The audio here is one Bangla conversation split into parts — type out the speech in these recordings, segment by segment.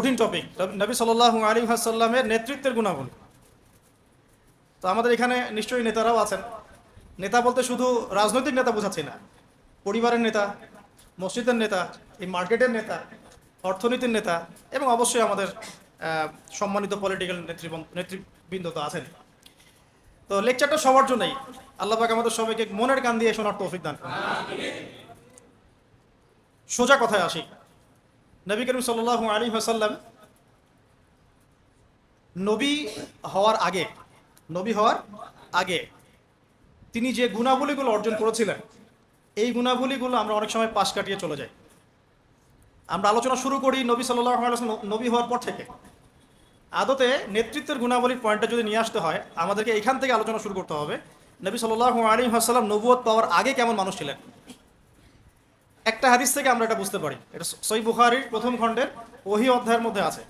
কঠিন টপিক নবী সাল্লাহ আলী সাল্লামের নেতৃত্বের গুণাগুণ তো আমাদের এখানে নিশ্চয়ই নেতারাও আছেন। নেতা বলতে শুধু রাজনৈতিক নেতা বোঝাচ্ছি না। পরিবারের নেতা, মসজিদের নেতা, এই মার্কেটের নেতা, অর্থনীতির নেতা এবং অবশ্যই আমাদের সম্মানিত পলিটিক্যাল নেতৃবৃন্দ নেতৃবৃন্দ তো আছেন। তো লেকচারটা সবার জন্যই। আল্লাহ পাক আমাদের সবাইকে মনের কান দিয়ে শোনার তৌফিক দান সোজা কথায় আসি। নবী করিম সাল্লাল্লাহু আলী হাসাল্লাম নবী হওয়ার আগে, নবী হওয়ার আগে তিনি যে গুণাবলীগুলো অর্জন করেছিলেন, এই গুণাবলীগুলো আমরা অনেক সময় পাশ কাটিয়ে চলে যাই। আমরা আলোচনা শুরু করি নবী সাল্লাহ নবী হওয়ার পর থেকে। আদতে নেতৃত্বের গুণাবলীর পয়েন্টটা যদি নিয়ে আসতে হয়, আমাদেরকে এখান থেকে আলোচনা শুরু করতে হবে, নবী সাল্লাহ আলী হাসাল্লাম নবুয়ত পাওয়ার আগে কেমন মানুষ ছিলেন? একটা হাদিস থেকে আমরা এটা বুঝতে পারি। এটা সই বুখারির প্রথম খণ্ডের ওহি অধ্যায়ের মধ্যে আছে।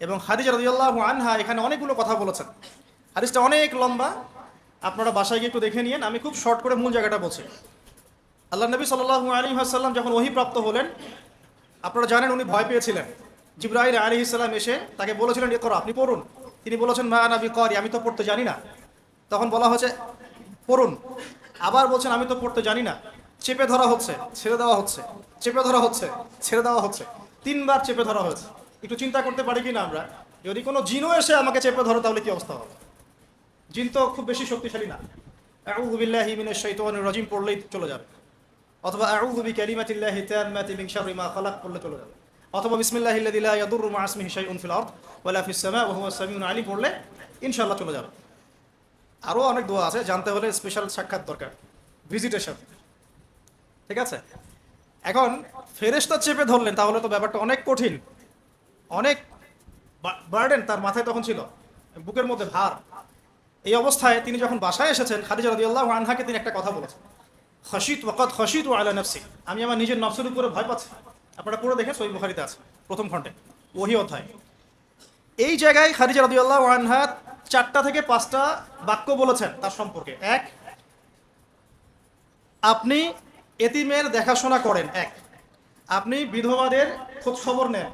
এবং হাদিজ রাদিয়াল্লাহু আনহা এখানে অনেকগুলো কথা বলেছেন। হাদিসটা অনেক লম্বা। আপনারা বাসায় গিয়ে একটু দেখে নিয়েন। আমি খুব শর্ট করে মূল জায়গাটা বলছি। আল্লাহ নবী সাল্লাল্লাহু আলাইহি ওয়াসাল্লাম যখন ওহি প্রাপ্ত হলেন, আপনারা জানেন উনি ভয় পেয়েছিলেন। জিব্রাইল আলী ইসলাম এসে তাকে বলেছিলেন এ করো আপনি পড়ুন। তিনি বলেছেন, মা নাবি করি আমি তো পড়তে জানি না। তখন বলা হচ্ছে পড়ুন। আবার বলছেন, আমি তো পড়তে জানি না। চেপে ধরা হচ্ছে, ছেড়ে দেওয়া হচ্ছে, চেপে ধরা হচ্ছে, ছেড়ে দেওয়া হচ্ছে। তিনবার চেপে ধরা হয়েছে। একটু চিন্তা করতে পারি কিনা আমরা? যদি কোনো জিনও এসে আমাকে চেপে ধরো, তাহলে কি অবস্থা হবে? জিন তো খুব বেশি শক্তিশালী না। আউযু বিল্লাহি মিনাশ শাইতানির রাজিম পড়লেই চলে যাবে। অথবা আউযু বিকালিমাতিল্লাহি তাম্মাতি মিন শাররি মা খালাক পড়লে চলে যাবে। অথবা বিসমিল্লাহিল্লাযী লা ইয়াদুররু মা ইসমিহি শাইউন ফিল আরদ, ওয়ালা ফিস সামা ওয়া আলিম পড়লে ইনশাআল্লাহ চলে যাবে। আরও অনেক দোয়া আছে, জানতে হলে স্পেশাল সাক্ষাৎ দরকার। ভিজিটেশন ঠিক আছে? এখন ফেরেশতা চেপে ধরলেন, তাহলে তো ব্যাপারটা অনেক কঠিন। অনেক বার্ডেন তার মাথায় তখন ছিল, বুকের মধ্যে ভার। এই অবস্থায় তিনি যখন বাসায় এসেছেন, খাদিজা রাদিয়াল্লাহু আনহাকে তিনি একটা কথা বলেছেন। খসিত ওয়াকাত খসিত ও আলা নফসি। আমি আমার নিজের নফসের উপরে ভয় পাচ্ছি। আপনারা পুরো দেখেন, সই বুখারিতে আছে, প্রথম খণ্ডে, ওহি অধ্যায়। এই জায়গায় খাদিজা রাদিয়াল্লাহু আনহা চারটা থেকে পাঁচটা বাক্য বলেছেন তার সম্পর্কে। এক, আপনি এতিমের দেখাশোনা করেন, এক। আপনি বিধবাদের খোঁজ খবর নেন।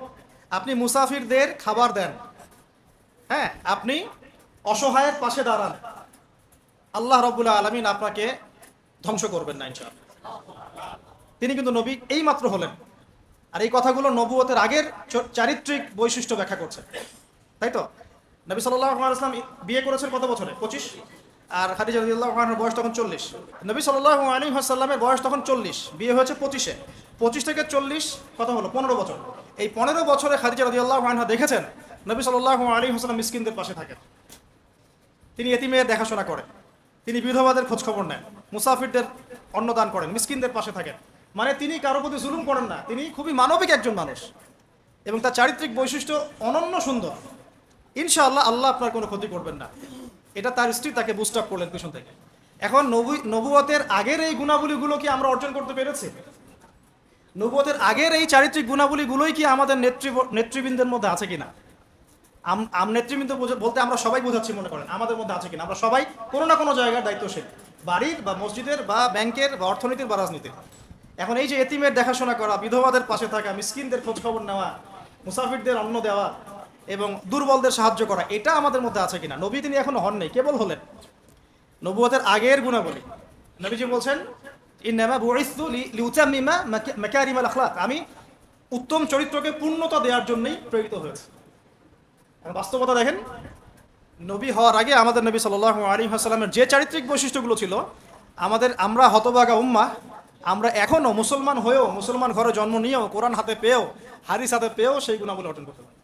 আপনি মুসাফিরদের খাবার দেন। হ্যাঁ আপনি অসহায়ের পাশে দাঁড়ান। আল্লাহ রবুল্লা আলমিন আপনাকে ধ্বংস করবেন না, ইনশাআল্লাহ। তিনি কিন্তু নবী এই মাত্র হলেন। আর এই কথাগুলো নবুয়তের আগের চারিত্রিক বৈশিষ্ট্য ব্যাখ্যা করছে। তাই তো? নবী সাল্লাম বিয়ে করেছেন কত বছরে? পঁচিশ? আর খাদিজা রাদিয়াল্লাহুর বয়স তখন চল্লিশ। নবী সাল্লাহ আলী সাল্লামের বয়স তখন চল্লিশ। বিয়ে হয়েছে পঁচিশে। পঁচিশ থেকে চল্লিশ কত হলো? পনেরো বছর। এই পনেরো বছরে খাদিজা রাদিয়াল্লাহু আনহা দেখেছেন নবী সাল্লাহ আলী হাসাল্লাম মিসকিনদের পাশে থাকেন। তিনি এতিমের দেখাশোনা করেন। তিনি বিধবাদের খোঁজখবর নেন। মুসাফিরদের অন্নদান করেন। মিসকিনদের পাশে থাকেন। মানে তিনি কারও প্রতি জুলুম করেন না। তিনি খুবই মানবিক একজন মানুষ। এবং তার চারিত্রিক বৈশিষ্ট্য অনন্য সুন্দর। ইনশাআল্লাহ আল্লাহ আপনার কোনো ক্ষতি করবেন না। এটা তার স্ত্রী তাকে বুস্ট আপ করলেন পিছন থেকে। এখন নবু, নবুয়তের আগের এই গুণাবলীগুলো কি আমরা অর্জন করতে পেরেছি? নবুয়তের আগের এই চারিত্রিক গুণাবলীগুলোই কি আমাদের নেতৃ নেতৃবৃন্দের মধ্যে আছে কিনা? আম নেতৃবৃন্দ বলতে আমরা সবাই বোঝাচ্ছি, মনে করেন, আমাদের মধ্যে আছে কিনা? আমরা সবাই কোনো না কোনো জায়গার দায়িত্বশীল। বাড়ির বা মসজিদের বা ব্যাংকের বা অর্থনীতির বা রাজনীতির। এখন এই যে এতিমের দেখাশোনা করা, বিধবাদের পাশে থাকা, মিসকিনদের খোঁজ খবর নেওয়া, মুসাফিরদের অন্ন দেওয়া এবং দুর্বলদের সাহায্য করা, এটা আমাদের মধ্যে আছে কিনা? নবী তিনি এখনও হন নেই কেবল হলেন? নবুয়তের আগের গুণাবলী। নবীজি বলছেন আমি উত্তম চরিত্রকে পূর্ণতা দেওয়ার জন্যই প্রেরিত হয়েছে। বাস্তবতা দেখেন, নবী হওয়ার আগে আমাদের নবী সাল্লাহ আলী হাসালামের যে চারিত্রিক বৈশিষ্ট্যগুলো ছিল, আমাদের আমরা হতবাগা উম্মা, আমরা এখনও মুসলমান হয়েও, মুসলমান ঘরে জন্ম নিয়েও, কোরআন হাতে পেয়েও হারিস হাতে পেয়েও সেই গুণাবলী অর্জন করতে পারি।